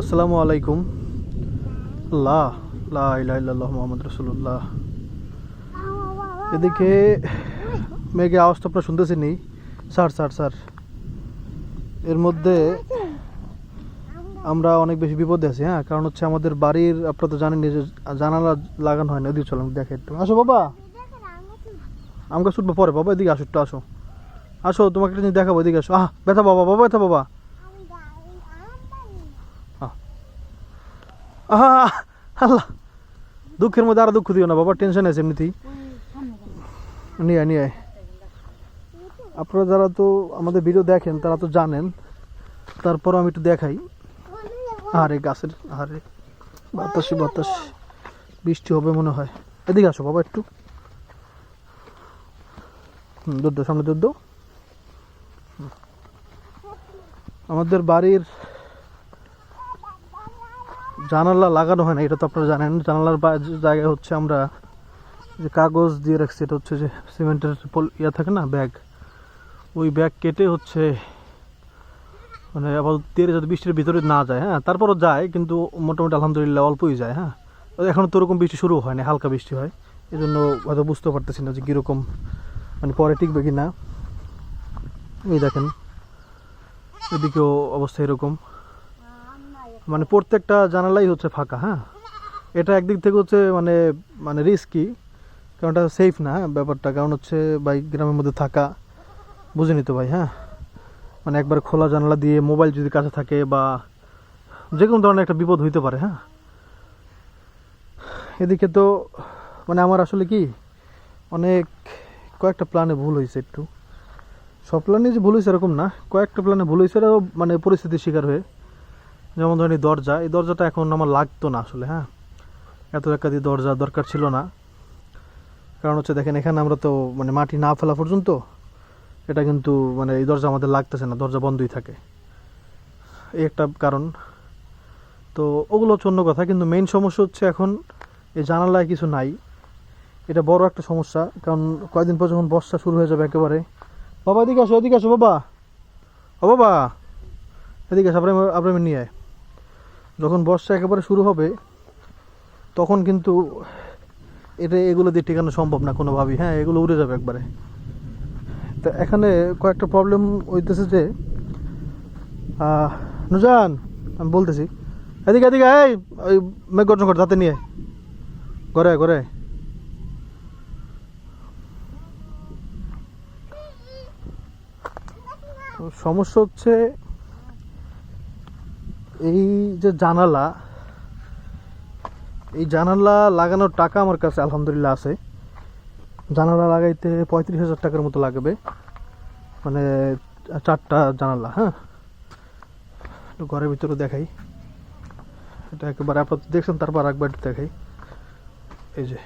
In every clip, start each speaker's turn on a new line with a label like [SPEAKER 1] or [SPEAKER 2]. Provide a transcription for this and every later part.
[SPEAKER 1] আসসালামু আলাইকুম। লা লা ইলাহা ইল্লাল্লাহ মুহাম্মদ রাসূলুল্লাহ। এদিকে মেঘে আওয়াজ তো আপনারা শুনতেছেন নি স্যার স্যার স্যার। এর মধ্যে আমরা অনেক বেশি বিপদে আছি হ্যাঁ? কারণ হচ্ছে আমাদের বাড়ির, আপনারা তো জানেন যে জানালা লাগানো হয় না, ওদিকে চলেন দেখে একটু। আসো, বাবা। আমাকে শুটবো পরে, বাবা, এদিকে আসো, একটু আসো। আসো, তোমাকে একটা জিনিস দেখাবো, এদিকে আসো। আহ, ব্যথা, বাবা বাবা, ব্যথা, বাবা। আল্লাহ। দুঃখের মধ্যে আরও দুঃখ দিও না, বাবা টেনশন আছে এমনিতেই। নিয়ে নিয়ে। আপনারা যারা তো আমাদের ভিডিও দেখেন, তারা তো জানেন। তারপর আমি একটু দেখাই। আরে গাছের আরে বাতাসে, বাতাস। বৃষ্টি হবে মনে হয়। এদিকে আসো, বাবা, একটু। দুধ সামনে দুধ আমাদের বাড়ির জানালা লাগানো হয় না, এটা তো আপনারা জানেন। জানালার জায়গায় হচ্ছে আমরা যে কাগজ দিয়ে রাখছি, এটা হচ্ছে যে সিমেন্টের ইয়া থাকে না, ব্যাগ। ওই ব্যাগ কেটে হচ্ছে মানে আবার তেরে যাতে বৃষ্টির ভিতরে না যায় হ্যাঁ? তারপরও যায়, কিন্তু মোটামুটি আলহামদুলিল্লাহ অল্পই যায় হ্যাঁ? এখনও তো ওরকম বৃষ্টি শুরু হয় না হালকা বৃষ্টি হয়। এই জন্য হয়তো বুঝতে পারতেছি না যে কীরকম মানে পরে টিকবে কি না এই দেখেন, এদিকেও অবস্থা এরকম। মানে প্রত্যেকটা জানালাই হচ্ছে ফাঁকা হ্যাঁ? এটা একদিক থেকে হচ্ছে মানে মানে রিস্কি কারণ এটা সেফ না হ্যাঁ, ব্যাপারটা। কারণ হচ্ছে বাইক গ্রামের মধ্যে থাকা বুঝে নিতে ভাই হ্যাঁ? মানে একবার খোলা জানালা দিয়ে মোবাইল যদি কাছে থাকে বা যে কোনো ধরনের একটা বিপদ হইতে পারে হ্যাঁ? এদিকে তো মানে আমার আসলে কি অনেক কয়েকটা প্ল্যানে ভুল হয়েছে একটু। সব প্ল্যানে যে ভুল হয়েছে এরকম না কয়েকটা প্ল্যানে ভুল হয়েছে মানে পরিস্থিতির শিকার হয়ে যেমন ধরেন এই দরজা, এই দরজাটা এখন আমার লাগতো না আসলে হ্যাঁ? এত একাধিক দরজা দরকার ছিল না। কারণ হচ্ছে দেখেন, এখানে আমরা তো মানে মাটি না ফেলা পর্যন্ত এটা কিন্তু মানে এই দরজা আমাদের লাগতেছে না, দরজা বন্ধই থাকে। এই একটা কারণ। তো ওগুলো হচ্ছে অন্য কথা, কিন্তু মেইন সমস্যা হচ্ছে এখন এই জানালায় কিছু নাই। এটা বড় একটা সমস্যা, কারণ কয়েকদিন পর যখন বর্ষা শুরু হয়ে যাবে একেবারে, বাবা এদিকে আসো এদিকে আসো, বাবা। ও বাবা, এদিকে আসো আপনার আপনার নিয়ে আয়। যখন বর্ষা একেবারে শুরু হবে, তখন কিন্তু এটা এগুলো দিয়ে টেকানো সম্ভব না কোনোভাবেই। হ্যাঁ এগুলো উড়ে যাবে একবারে। তা এখানে কয়েকটা প্রবলেম হইতেছে যে নুজান, আমি বলতেছি, এদিকে এদিকে, এই, ওই মেঘ গর্জন কর হাতে নিয়ে। ঘরে ঘরে সমস্যা হচ্ছে এই যে জানালা, এই জানালা লাগানোর টাকা আমার কাছে আলহামদুলিল্লাহ আছে। জানালা লাগাইতে পঁয়ত্রিশ হাজার টাকার মতো লাগবে। মানে চারটা জানালা হ্যাঁ? ঘরের ভিতরে দেখাই। এটা একেবারে আপাতত দেখছেন, তারপর একবার দেখাই। এই যে,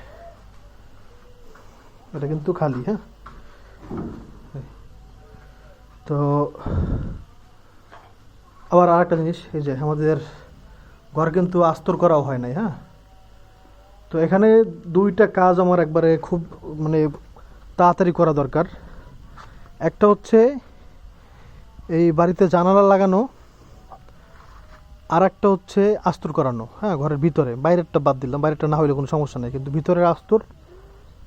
[SPEAKER 1] এটা কিন্তু খালি হ্যাঁ? তো আবার আরেকটা জিনিস, এই যে আমাদের ঘর কিন্তু আস্তর করাও হয় নাই হ্যাঁ? তো এখানে দুইটা কাজ আমার একবারে খুব মানে তাড়াতাড়ি করা দরকার। একটা হচ্ছে এই বাড়িতে জানালা লাগানো আর একটা হচ্ছে আস্তর করানো হ্যাঁ ঘরের ভিতরে। বাইরেরটা বাদ দিলাম, বাইরেরটা না হইলে কোনো সমস্যা নেই, কিন্তু ভিতরের আস্তর,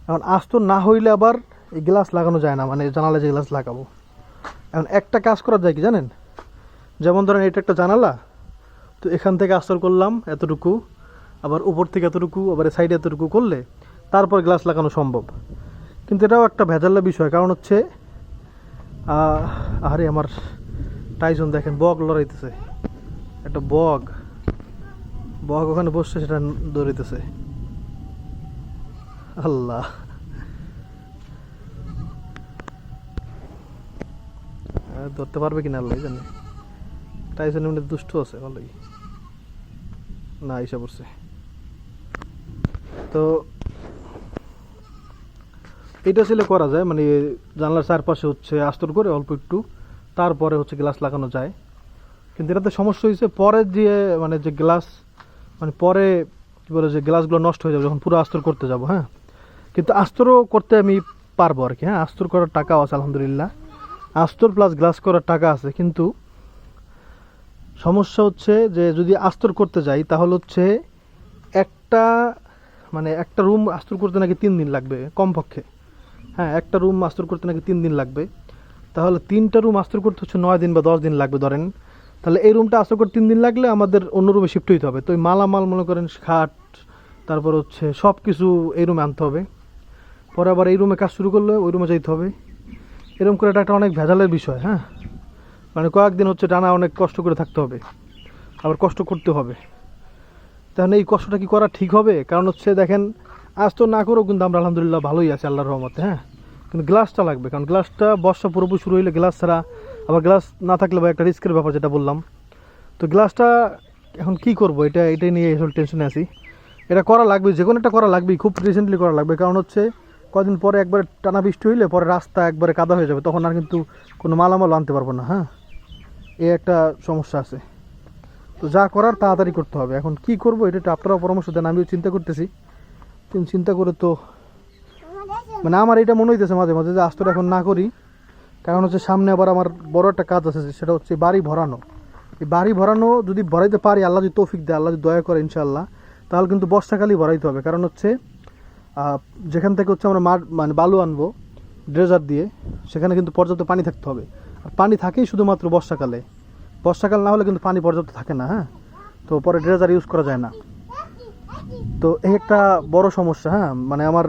[SPEAKER 1] এখন আস্তর না হইলে আবার এই গ্লাস লাগানো যায় না মানে জানালা যে গ্লাস লাগাবো। এখন একটা কাজ করা যায় কি জানেন? যেমন ধরেন এটা একটা জানালা, তো এখান থেকে আস্তর করলাম এতটুকু, আবার উপর থেকে এতটুকু, আবার সাইডে এতটুকু করলে তারপর গ্লাস লাগানো সম্ভব। কিন্তু এটাও একটা ভেজাল্লা বিষয়, কারণ হচ্ছে আরে আমার টাইজন দেখেন বগ লড়াইতেছে। একটা বগ বগ ওখানে বসছে, সেটা দৌড়াইতেছে আল্লাহ। ধরতে পারবে কিনা আল্লাহ জানে। টাইজন এমনি দুষ্ট আছে ভালোই না এসে পড়ছে। তো, এটা ছিল করা যায় মানে জানলার চারপাশে হচ্ছে আস্তর করে অল্প একটু, তারপরে হচ্ছে গ্লাস লাগানো যায়। কিন্তু এটাতে সমস্যা হয়েছে পরে যে মানে যে গ্লাস মানে পরে কি বলে যে গ্লাসগুলো নষ্ট হয়ে যাবে, যখন পুরো আস্তর করতে যাব হ্যাঁ? কিন্তু আস্তরও করতে আমি পারব আর কি হ্যাঁ? আস্তর করার টাকাও আছে, আলহামদুলিল্লাহ। আস্তর প্লাস গ্লাস করার টাকা আছে, কিন্তু সমস্যা হচ্ছে যে যদি আস্তর করতে যাই, তাহলে হচ্ছে একটা মানে একটা রুম আস্তর করতে নাকি তিন দিন লাগবে, কমপক্ষে। হ্যাঁ একটা রুম আস্তর করতে নাকি তিন দিন লাগবে। তাহলে তিনটা রুম আস্তর করতে হচ্ছে নয় দিন বা দশ দিন লাগবে, ধরেন। তাহলে এই রুমটা আস্তর করতে তিন দিন লাগলে আমাদের অন্য রুমে শিফট হইতে হবে। তো ওই মালামাল মনে করেন, খাট, তারপর হচ্ছে সব কিছু এই রুমে আনতে হবে। পরে আবার এই রুমে কাজ শুরু করলে ওই রুমে যাইতে হবে। এরকম করে এটা একটা অনেক ভেজালের বিষয় হ্যাঁ। মানে কয়েকদিন হচ্ছে টানা অনেক কষ্ট করে থাকতে হবে, আবার কষ্ট করতে হবে। তাহলে এই কষ্টটা কি করা ঠিক হবে? কারণ হচ্ছে দেখেন, আজ তো না করেও কিন্তু আমরা আলহামদুলিল্লাহ ভালোই আছি আল্লাহর রহমতে হ্যাঁ? কিন্তু গ্লাসটা লাগবে, কারণ গ্লাসটা বর্ষা পুরোপুরি শুরু হইলে গ্লাস ছাড়া, আবার গ্লাস না থাকলে বা একটা রিস্কের ব্যাপার যেটা বললাম। তো গ্লাসটা এখন কি করব? এটা, এটাই নিয়ে আসলে টেনশনে আছি। এটা করা লাগবে, যে কোনো একটা করা লাগবেই, খুব রিসেন্টলি করা লাগবে। কারণ হচ্ছে কদিন পরে একবারে টানা বৃষ্টি হইলে পরে রাস্তা একবারে কাদা হয়ে যাবে, তখন আর কিন্তু কোনো মালামাল আনতে পারব না হ্যাঁ? এই একটা সমস্যা আছে। তো যা করার তাড়াতাড়ি করতে হবে। এখন কি করব এটা আপনারাও পরামর্শ দেন, আমিও চিন্তা করতেছি। কিন্তু চিন্তা করে তো মানে আমার এটা মনে হইতেছে মাঝে মাঝে যে আস্তর এখন না করি। কারণ হচ্ছে সামনে আবার আমার বড় একটা কাজ আছে সেটা হচ্ছে বাড়ি ভরানো। এই বাড়ি ভরানো যদি ভরাইতে পারি, আল্লাহ যদি তৌফিক দেয়, আল্লাহ যদি দয়া করে ইনশাল্লাহ তাহলে কিন্তু বর্ষাকালই ভরাইতে হবে। কারণ হচ্ছে যেখান থেকে হচ্ছে আমরা মাঠ মানে বালু আনব, ড্রেজার দিয়ে, সেখানে কিন্তু পর্যাপ্ত পানি থাকতে হবে। পানি থাকেই শুধুমাত্র বর্ষাকালে। বর্ষাকাল না হলে কিন্তু পানি পর্যাপ্ত থাকে না হ্যাঁ? তো পরে ড্রেজার ইউজ করা যায় না। তো এই একটা বড় সমস্যা হ্যাঁ? মানে আমার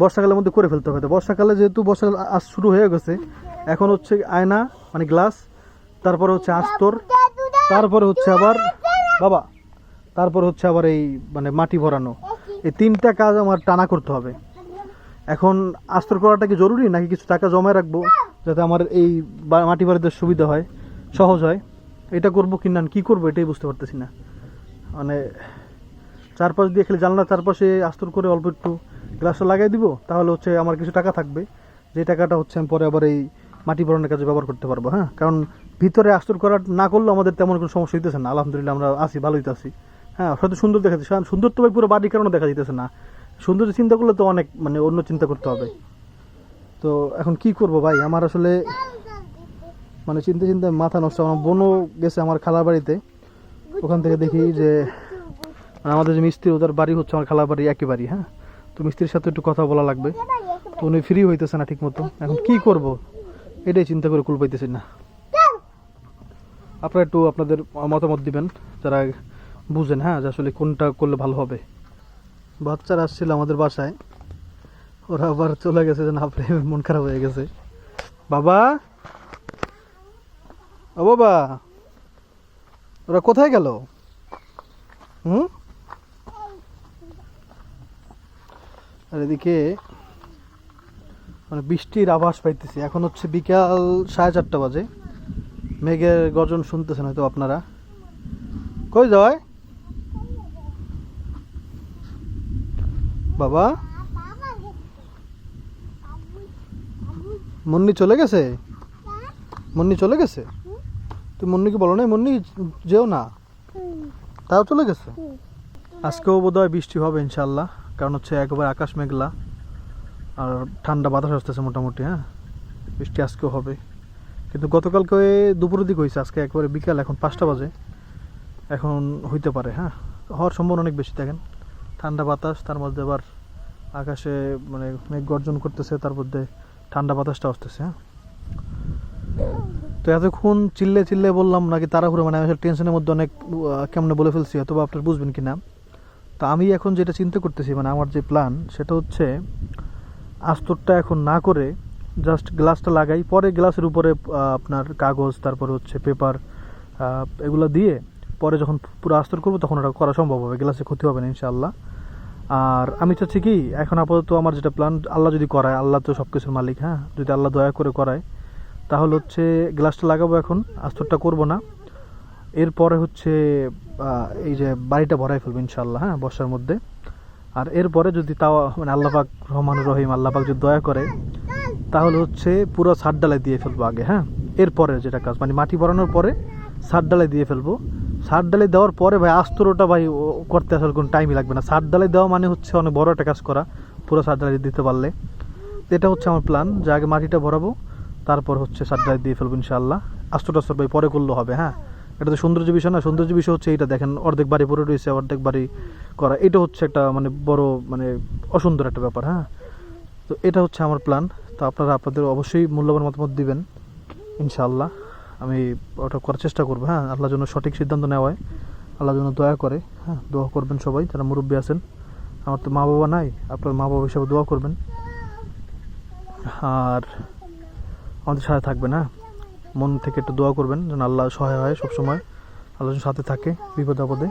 [SPEAKER 1] বর্ষাকালের মধ্যে করে ফেলতে হবে। তো বর্ষাকালে যেহেতু বর্ষাকাল আজ শুরু হয়ে গেছে, এখন হচ্ছে আয়না মানে গ্লাস, তারপরে হচ্ছে আস্তর, তারপরে হচ্ছে আবার বাবা, তারপর হচ্ছে আবার এই মানে মাটি ভরানো। এই তিনটা কাজ আমার টানা করতে হবে। এখন আস্তর করাটা কি জরুরি নাকি কিছু টাকা জমায় রাখব? যাতে আমার এই মাটি বাড়িতে সুবিধা হয়, সহজ হয়। এটা করব কি না, কী করব এটাই বুঝতে পারতেছি না। মানে চারপাশ দিয়ে খালি জানলা চারপাশে আস্তর করে অল্প একটু গ্লাসটা লাগাই দিব, তাহলে হচ্ছে আমার কিছু টাকা থাকবে। যে টাকাটা হচ্ছে আমি পরে আবার এই মাটি ভরানোর কাজে ব্যবহার করতে পারব হ্যাঁ? কারণ ভিতরে আস্তর করা না করলেও আমাদের তেমন কোনো সমস্যা হইতেছে না। আলহামদুলিল্লাহ আমরা আছি, ভালোই তো আছি। হ্যাঁ হয়তো সুন্দর দেখা যাচ্ছে সুন্দর তো ভাই পুরো বাড়ির কারণে দেখা যেতেছে না। সুন্দর চিন্তা করলে তো অনেক মানে অন্য চিন্তা করতে হবে। তো এখন কি করব ভাই? আমার আসলে মানে চিন্তা চিন্তা মাথা নষ্ট আমার বোনও গেছে আমার খালা বাড়িতে। ওখান থেকে দেখি যে আমাদের যে মিস্ত্রি, ওদের বাড়ি হচ্ছে আমার খালা বাড়ি একই বাড়ি হ্যাঁ? তো মিস্ত্রির সাথে একটু কথা বলা লাগবে। তো উনি ফ্রি হইতেছে না ঠিক মতো এখন কি করব? এটাই চিন্তা করে কুল পাইতেছি না। আপনারা একটু আপনাদের মতামত দিবেন, যারা বুঝেন হ্যাঁ? যে আসলে কোনটা করলে ভালো হবে। বাচ্চারা আসছিল আমাদের বাসায়। ওরা আবার চলে গেছে যে না প্রেমে মন খারাপ হয়ে গেছে। বাবা! ও বাবা! ওরা কোথায় গেল? হুম? আর এদিকে মানে বৃষ্টির আভাস পাইতেছি। এখন হচ্ছে বিকাল সাড়ে চারটা বাজে। মেঘের গর্জন শুনতেছেন হয়তো আপনারা। কই যায় বাবা! মুন্নি চলে গেছে? মুন্নি চলে গেছে? তুই মুন্নিকে বলো না মুন্নি যেও না? তাও চলে গেছে? আজকেও বোধহয় বৃষ্টি হবে ইনশাল্লাহ কারণ হচ্ছে একবার আকাশ মেঘলা আর ঠান্ডা বাতাস আসতেছে মোটামুটি হ্যাঁ? বৃষ্টি আজকেও হবে। কিন্তু গতকালকে দুপুরের দিকে হয়েছে আজকে একবারে বিকাল এখন পাঁচটা বাজে। এখন হইতে পারে হ্যাঁ? হওয়ার সম্ভাবনা অনেক বেশি দেখেন। ঠান্ডা বাতাস তার মধ্যে আবার আকাশে মানে মেঘ গর্জন করতেছে তার মধ্যে ঠান্ডা বাতাসটা আসতেছে হ্যাঁ? তো এতক্ষণ চিল্লে চিল্লে বললাম নাকি তাড়াহুড়ো মানে আমি টেনশনের মধ্যে অনেক কেমনে বলে ফেলছি হয়তো বা আপনার বুঝবেন কি না তো আমি এখন যেটা চিন্তা করতেছি মানে আমার যে প্ল্যান সেটা হচ্ছে আস্তরটা এখন না করে জাস্ট গ্লাসটা লাগাই, পরে গ্লাসের উপরে আপনার কাগজ, তারপরে হচ্ছে পেপার এগুলো দিয়ে পরে যখন পুরো আস্তর করব, তখন ওটা করা সম্ভব হবে গ্লাসে ক্ষতি হবে না, ইনশাআল্লাহ। আর আমি চাচ্ছি কি, এখন আপাতত আমার যেটা প্ল্যান আল্লাহ যদি করায়, আল্লাহ তো সব কিছুর মালিক হ্যাঁ? যদি আল্লাহ দয়া করে করায়, তাহলে হচ্ছে গ্লাসটা লাগাবো এখন, আস্তরটা করব না। এরপরে হচ্ছে এই যে বাড়িটা ভরাই ফেলব ইনশাল্লাহ হ্যাঁ বর্ষার মধ্যে। আর এরপরে যদি তাও মানে আল্লাপাক রহমান রহিম আল্লাপাক যদি দয়া করে, তাহলে হচ্ছে পুরো সার ডালাই দিয়ে ফেলব আগে হ্যাঁ? এরপরে যেটা কাজ মানে মাটি ভরানোর পরে সার ডালাই দিয়ে ফেলব। সার ডালাই দেওয়ার পরে ভাই আস্তরটা ভাই করতে আসলে কোনো টাইমই লাগবে না। সার ডালাই দেওয়া মানে হচ্ছে অনেক বড় একটা কাজ করা, পুরো সার ডালাই দিতে পারলে। এটা হচ্ছে আমার প্ল্যান যে আগে মাটিটা ভরাবো, তারপর হচ্ছে সার ডালাই দিয়ে ফেলব ইনশাআল্লাহ। আস্তর টাস্তর ভাই পরে করলে হবে হ্যাঁ? এটা তো সৌন্দর্য বিষয় না। সৌন্দর্য বিষয় হচ্ছে এটা দেখেন, অর্ধেক বাড়ি পড়ে রয়েছে, অর্ধেক বাড়ি করা। এটা হচ্ছে একটা মানে বড় মানে অসুন্দর একটা ব্যাপার হ্যাঁ? তো এটা হচ্ছে আমার প্ল্যান তো আপনারা আপনাদের অবশ্যই মূল্যবান মতামত দিবেন, ইনশাআল্লাহ। আমি ওটা করার চেষ্টা করব হ্যাঁ? আল্লাহর জন্য সঠিক সিদ্ধান্ত নেওয়ায় আল্লাহর জন্য দয়া করে হ্যাঁ? দোয়া করবেন সবাই, যারা মুরব্বী আছেন। আমার তো মা বাবা নাই, আপনার মা বাবা হিসাবে দোয়া করবেন। আর আমাদের সাথে থাকবেন হ্যাঁ? মন থেকে একটু দোয়া করবেন, যেন আল্লাহ সহায় হয় সবসময়। আল্লাহ সাথে থাকে বিপদ আপদে।